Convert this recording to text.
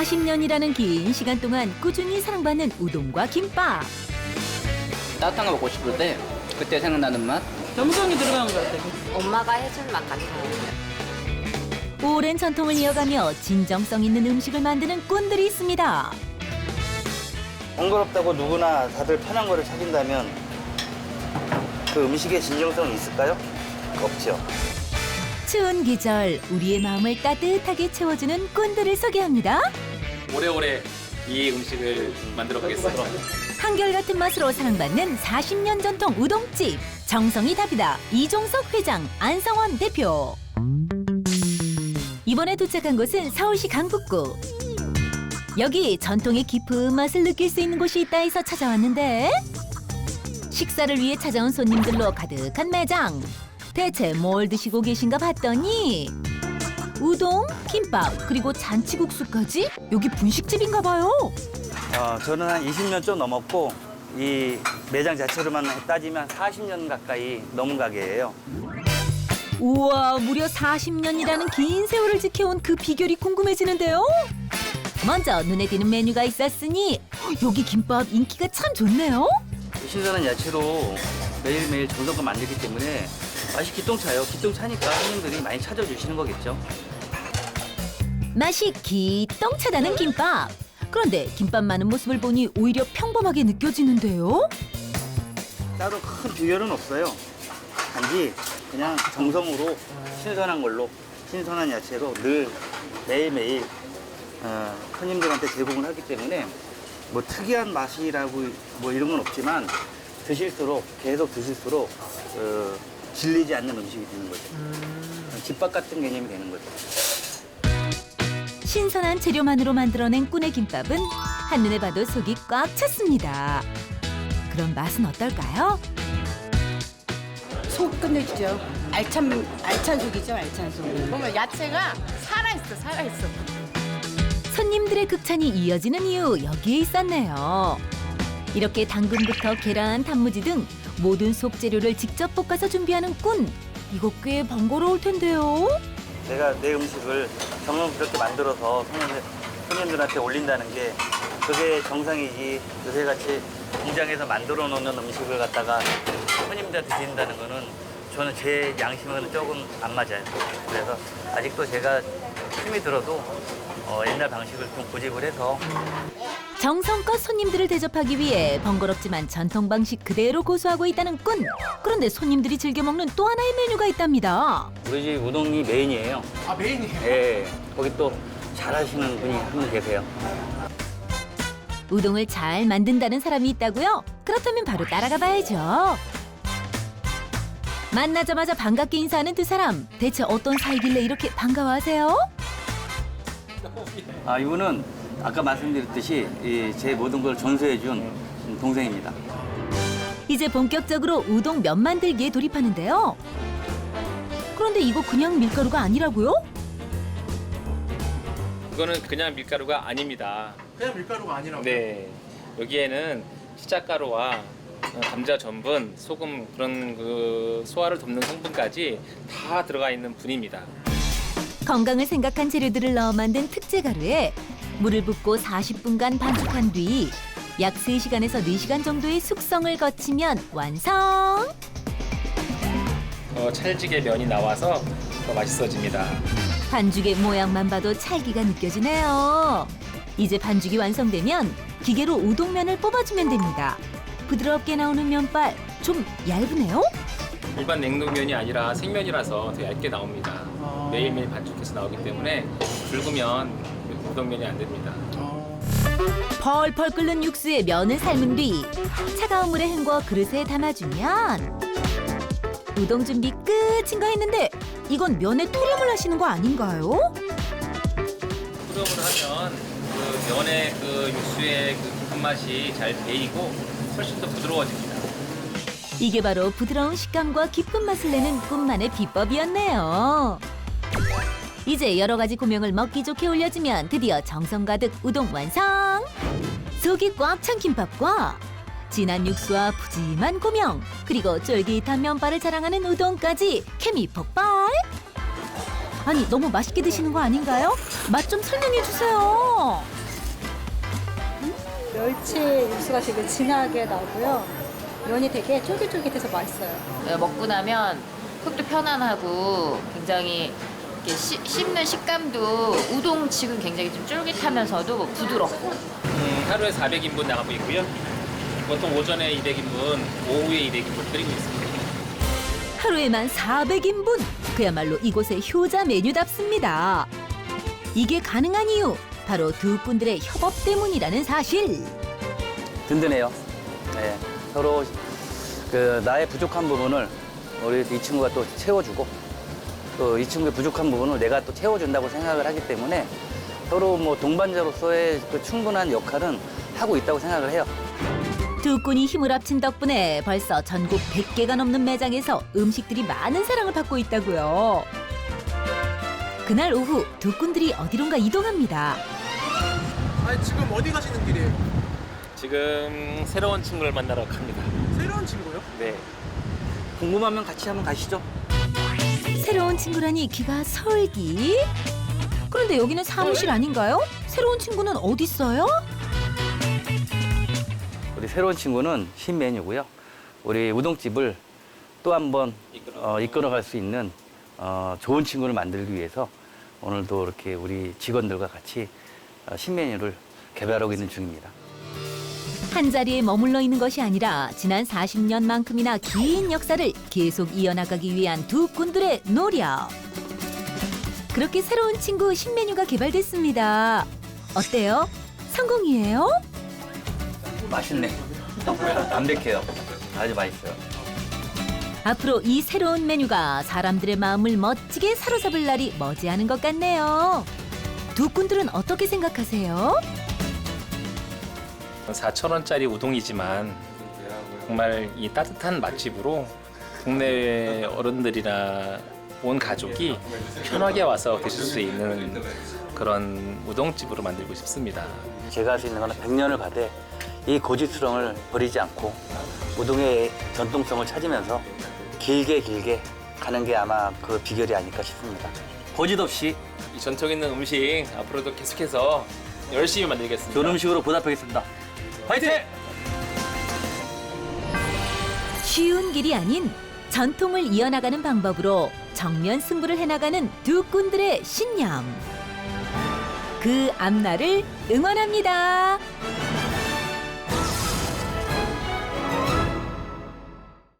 40년이라는 긴 시간 동안 꾸준히 사랑받는 우동과 김밥. 따뜻한 거 먹고 싶을 때 그때 생각나는 맛? 정성이 들어간 것 같아요. 엄마가 해준 맛 같아요. 오랜 전통을 이어가며 진정성 있는 음식을 만드는 꾼들이 있습니다. 번거롭다고 누구나 다들 편한 거를 찾는다면 그 음식에 진정성이 있을까요? 없죠. 추운 계절 우리의 마음을 따뜻하게 채워주는 꾼들을 소개합니다. 오래오래 이 음식을 만들어 가겠습니다. 한결같은 맛으로 사랑받는 40년 전통 우동집 정성이 답이다. 이종석 회장 안성원 대표. 이번에 도착한 곳은 서울시 강북구. 여기 전통의 깊은 맛을 느낄 수 있는 곳이 있다 해서 찾아왔는데 식사를 위해 찾아온 손님들로 가득한 매장. 대체 뭘 드시고 계신가 봤더니 우동, 김밥, 그리고 잔치국수까지 여기 분식집인가 봐요. 어, 저는 한 20년 좀 넘었고 이 매장 자체로만 따지면 40년 가까이 넘은 가게예요. 우와, 무려 40년이라는 긴 세월을 지켜온 그 비결이 궁금해지는데요. 먼저 눈에 띄는 메뉴가 있었으니 여기 김밥 인기가 참 좋네요. 신선한 야채로 매일매일 정성껏 만들기 때문에 맛이 기똥차요. 기똥차니까 손님들이 많이 찾아주시는 거겠죠. 맛이 기똥차다는 김밥. 그런데 김밥 많은 모습을 보니 오히려 평범하게 느껴지는데요. 따로 큰 비결은 없어요. 단지 그냥 정성으로 신선한 걸로 신선한 야채로 늘 매일매일 어, 손님들한테 제공을 하기 때문에 뭐 특이한 맛이라고 뭐 이런 건 없지만 드실수록 계속 드실수록 어, 질리지 않는 음식이 되는 거죠. 집밥 같은 개념이 되는 거죠. 신선한 재료만으로 만들어낸 꾼의 김밥은 한눈에 봐도 속이 꽉 찼습니다. 그럼 맛은 어떨까요? 속 끝내주죠. 알찬 알찬 속이죠, 알찬 속. 보면 야채가 살아 있어, 살아 있어. 손님들의 극찬이 이어지는 이유 여기에 있었네요. 이렇게 당근부터 계란, 단무지 등 모든 속재료를 직접 볶아서 준비하는 꾼. 이거 꽤 번거로울 텐데요. 내가 내 음식을 정성스럽게 만들어서 손님들, 손님들한테 올린다는 게 그게 정상이지 요새같이 공장에서 만들어 놓는 음식을 갖다가 손님들한테 드린다는 거는 저는 제 양심은 조금 안 맞아요. 그래서 아직도 제가 힘이 들어도 어, 옛날 방식을 좀 고집을 해서 정성껏 손님들을 대접하기 위해 번거롭지만 전통 방식 그대로 고수하고 있다는 꾼. 그런데 손님들이 즐겨 먹는 또 하나의 메뉴가 있답니다. 우리 집 우동이 메인이에요. 아 메인이에요? 예. 거기 또 잘하시는 분이 한 분 계세요. 우동을 잘 만든다는 사람이 있다고요? 그렇다면 바로 따라가 봐야죠. 만나자마자 반갑게 인사하는 두 사람. 대체 어떤 사이길래 이렇게 반가워하세요? 아 이분은 아까 말씀드렸듯이 이 제 모든 걸 전수해준 동생입니다. 이제 본격적으로 우동 면 만들기에 돌입하는데요. 그런데 이거 그냥 밀가루가 아니라고요? 이거는 그냥 밀가루가 아닙니다. 그냥 밀가루가 아니라고. 네. 여기에는 시작가루와 어, 감자 전분, 소금 그런 그 소화를 돕는 성분까지 다 들어가 있는 분입니다. 건강을 생각한 재료들을 넣어 만든 특제 가루에 물을 붓고 40분간 반죽한 뒤 약 3시간에서 4시간 정도의 숙성을 거치면 완성! 어, 찰지게 면이 나와서 더 맛있어집니다. 반죽의 모양만 봐도 찰기가 느껴지네요. 이제 반죽이 완성되면 기계로 우동면을 뽑아주면 됩니다. 부드럽게 나오는 면발 좀 얇으네요. 일반 냉동면이 아니라 생면이라서 더 얇게 나옵니다. 매일매일 반죽해서 나오기 때문에 붉으면 우동면이 안 됩니다. 펄펄 끓는 육수에 면을 삶은 뒤 차가운 물에 헹궈 그릇에 담아주면 우동 준비 끝인가 했는데 이건 면에 토렴을 하시는 거 아닌가요? 후렴을 하면 그 면의 그 육수의 그 깊은 맛이 잘 배이고 훨씬 더 부드러워집니다. 이게 바로 부드러운 식감과 깊은 맛을 내는 꿈만의 비법이었네요. 이제 여러 가지 고명을 먹기 좋게 올려주면 드디어 정성 가득 우동 완성! 속이 꽉 찬 김밥과 진한 육수와 푸짐한 고명 그리고 쫄깃한 면발을 자랑하는 우동까지 케미 폭발! 아니 너무 맛있게 드시는 거 아닌가요? 맛 좀 설명해 주세요. 멸치 육수가 되게 진하게 나고요. 면이 되게 쫄깃쫄깃해서 맛있어요. 네, 먹고 나면 속도 편안하고 굉장히 이렇게 씹- 씹는 식감도 우동치고는 굉장히 좀 쫄깃하면서도 부드럽고 음, 하루에 400인분 나가고 있고요. 보통 오전에 200인분, 오후에 200인분 끓이고 있습니다. 하루에만 400인분. 그야말로 이곳의 효자 메뉴답습니다. 이게 가능한 이유 바로 두 분들의 협업 때문이라는 사실. 든든해요. 네, 서로 그 나의 부족한 부분을 우리 이 친구가 또 채워주고 또 이 친구의 부족한 부분을 내가 또 채워준다고 생각을 하기 때문에 서로 뭐 동반자로서의 그 충분한 역할은 하고 있다고 생각을 해요. 두 꾼이 힘을 합친 덕분에 벌써 전국 100개가 넘는 매장에서 음식들이 많은 사랑을 받고 있다고요. 그날 오후 두 꾼들이 어디론가 이동합니다. 아니 지금 어디 가시는 길이에요? 지금 새로운 친구를 만나러 갑니다. 새로운 친구요? 네. 궁금하면 같이 한번 가시죠. 새로운 친구라니 귀가 설기. 그런데 여기는 사무실 아닌가요? 새로운 친구는 어디 있어요? 우리 새로운 친구는 신 메뉴고요. 우리 우동집을 또 한번 어, 이끌어갈 수 있는 어, 좋은 친구를 만들기 위해서 오늘도 이렇게 우리 직원들과 같이 어, 신메뉴를 개발하고 있는 중입니다. 한 자리에 머물러 있는 것이 아니라 지난 40년만큼이나 긴 역사를 계속 이어나가기 위한 두 꾼들의 노력. 그렇게 새로운 친구 신메뉴가 개발됐습니다. 어때요? 성공이에요? 맛있네. 담백해요. 아주 맛있어요. 앞으로 이 새로운 메뉴가 사람들의 마음을 멋지게 사로잡을 날이 머지않은 것 같네요. 두 꾼들은 어떻게 생각하세요? 4,000원짜리 우동이지만 정말 이 따뜻한 맛집으로 동네 어른들이나 온 가족이 편하게 와서 드실 수 있는 그런 우동집으로 만들고 싶습니다. 제가 할 수 있는 건 100년을 가되 이 고집스러움을 버리지 않고 우동의 전통성을 찾으면서 길게 길게 가는 게 아마 그 비결이 아닐까 싶습니다. 거짓 없이 이 전통 있는 음식 앞으로도 계속해서 열심히 만들겠습니다. 좋은 음식으로 보답하겠습니다. 화이팅! 쉬운 길이 아닌 전통을 이어나가는 방법으로 정면 승부를 해나가는 두 꾼들의 신념. 그 앞날을 응원합니다.